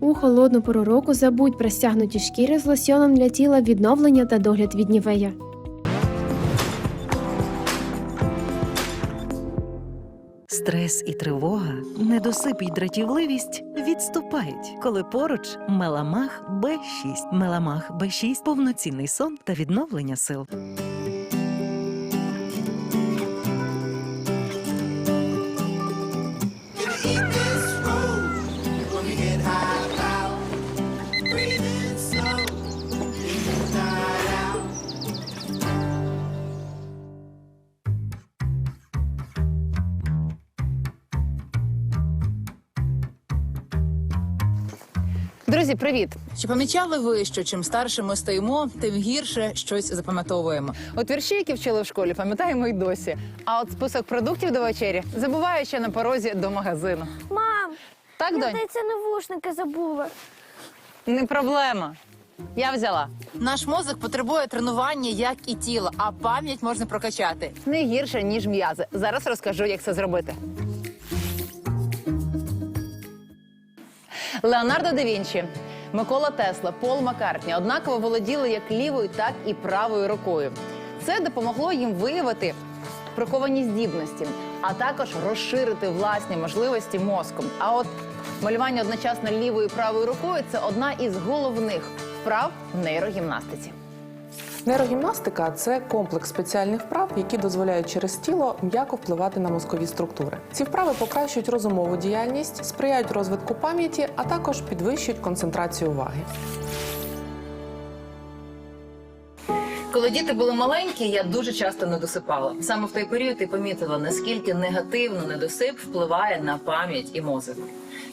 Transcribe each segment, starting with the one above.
У холодну пору року забудь про стягнуті шкіри з лосьоном для тіла відновлення та догляд від нівея. Стрес і тривога, недосип і дратівливість відступають, коли поруч меламах Б6. Меламах Б6 – повноцінний сон та відновлення сил. Друзі, привіт! Чи помічали ви, що чим старше ми стаємо, тим гірше щось запам'ятовуємо? От вірші, які вчили в школі, пам'ятаємо й досі. А от список продуктів до вечері забуваю ще на порозі до магазину. Мам, Так, я здається, навушники забула. Не проблема. Я взяла. Наш мозок потребує тренування, як і тіло, а пам'ять можна прокачати. Не гірше, ніж м'язи. Зараз розкажу, як це зробити. Леонардо да Вінчі, Микола Тесла, Пол Маккартні однаково володіли як лівою, так і правою рукою. Це допомогло їм виявити приховані здібності, а також розширити власні можливості мозку. А от малювання одночасно лівою і правою рукою це одна із головних вправ в нейрогімнастиці. Нейрогімнастика це комплекс спеціальних вправ, які дозволяють через тіло м'яко впливати на мозкові структури. Ці вправи покращують розумову діяльність, сприяють розвитку пам'яті, а також підвищують концентрацію уваги. Коли діти були маленькі, я дуже часто не досипала. Саме в той період і помітила, наскільки негативно недосип впливає на пам'ять і мозок.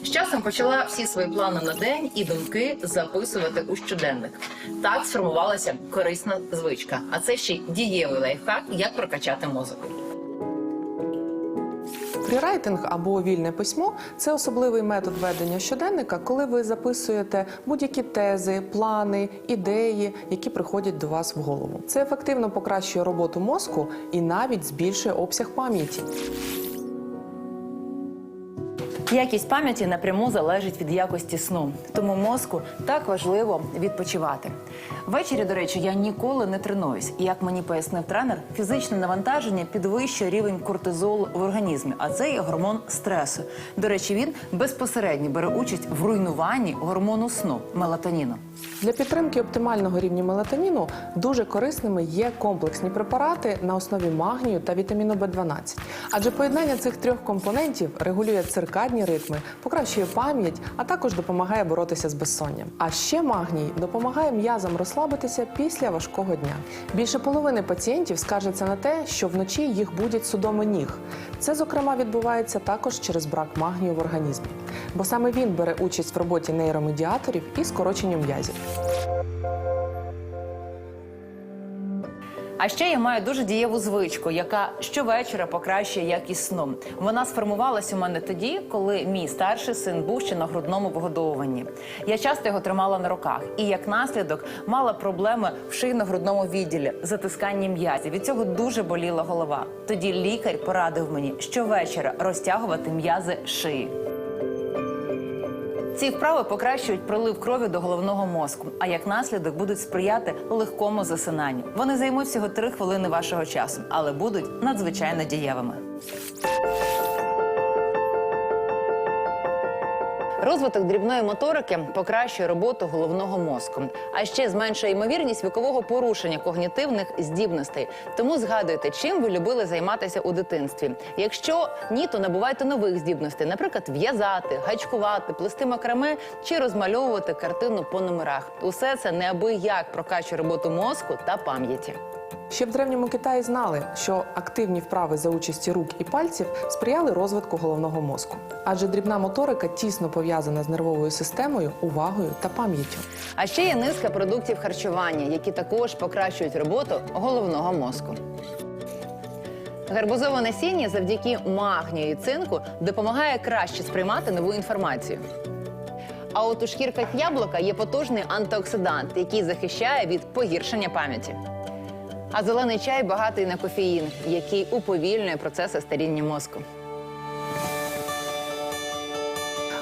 З часом почала всі свої плани на день і думки записувати у щоденник. Так сформувалася корисна звичка, а це ще дієвий лайфхак, як прокачати мозок. Фрірайтинг або вільне письмо це особливий метод ведення щоденника, коли ви записуєте будь-які тези, плани, ідеї, які приходять до вас в голову. Це ефективно покращує роботу мозку і навіть збільшує обсяг пам'яті. Якість пам'яті напряму залежить від якості сну, тому мозку так важливо відпочивати. Ввечері, до речі, я ніколи не тренуюсь. І, Як мені пояснив тренер, фізичне навантаження підвищує рівень кортизолу в організмі, а це є гормон стресу. До речі, він безпосередньо бере участь в руйнуванні гормону сну мелатоніну. Для підтримки оптимального рівня мелатоніну дуже корисними є комплексні препарати на основі магнію та вітаміну В12. Адже поєднання цих трьох компонентів регулює циркадні ритми, покращує пам'ять, а також допомагає боротися з безсонням. А ще магній допомагає м'язам розслабитися після важкого дня. Більше половини пацієнтів скаржаться на те, що вночі їх будять судоми ніг. Це, зокрема, відбувається також через брак магнію в організмі, бо саме він бере участь в роботі нейромедіаторів і скороченню м'язів. А ще я маю дуже дієву звичку, яка щовечора покращує якість сну. Вона сформувалась у мене тоді, коли мій старший син був ще на грудному вигодовуванні. Я часто його тримала на руках, і як наслідок мала проблеми в шийно-грудному відділі, затискання м'язів. Від цього дуже боліла голова. Тоді лікар порадив мені щовечора розтягувати м'язи шиї. Ці вправи покращують прилив крові до головного мозку, а як наслідок будуть сприяти легкому засинанню. Вони займуть всього три хвилини вашого часу, але будуть надзвичайно дієвими. Розвиток дрібної моторики покращує роботу головного мозку, а ще зменшує ймовірність вікового порушення когнітивних здібностей. Тому згадуйте, чим ви любили займатися у дитинстві. Якщо ні, то набувайте нових здібностей, наприклад, в'язати, гачкувати, плести макраме чи розмальовувати картину по номерах. Усе це неабияк прокачує роботу мозку та пам'яті. Ще в древньому Китаї знали, що активні вправи за участі рук і пальців сприяли розвитку головного мозку, адже дрібна моторика тісно пов'язана з нервовою системою, увагою та пам'яттю. А ще є низка продуктів харчування, які також покращують роботу головного мозку. Гарбузове насіння завдяки магнію і цинку допомагає краще сприймати нову інформацію. А от у шкірках яблука є потужний антиоксидант, який захищає від погіршення пам'яті. А зелений чай багатий на кофеїн, який уповільнює процеси старіння мозку.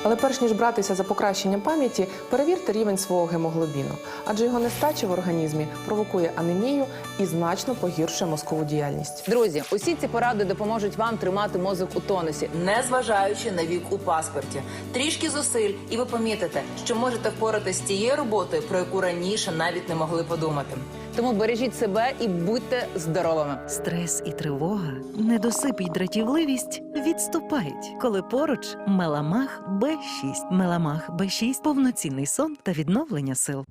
Але перш ніж братися за покращення пам'яті, перевірте рівень свого гемоглобіну, адже його нестача в організмі провокує анемію і значно погіршує мозкову діяльність. Друзі, усі ці поради допоможуть вам тримати мозок у тонусі. незважаючи на вік у паспорті. Трішки зусиль, і ви помітите, що можете впоратись з тією роботою, про яку раніше навіть не могли подумати. Тому бережіть себе і будьте здоровими. Стрес і тривога, недосип і дратівливість відступають, коли поруч меламах Б6. Меламах Б6 – повноцінний сон та відновлення сил.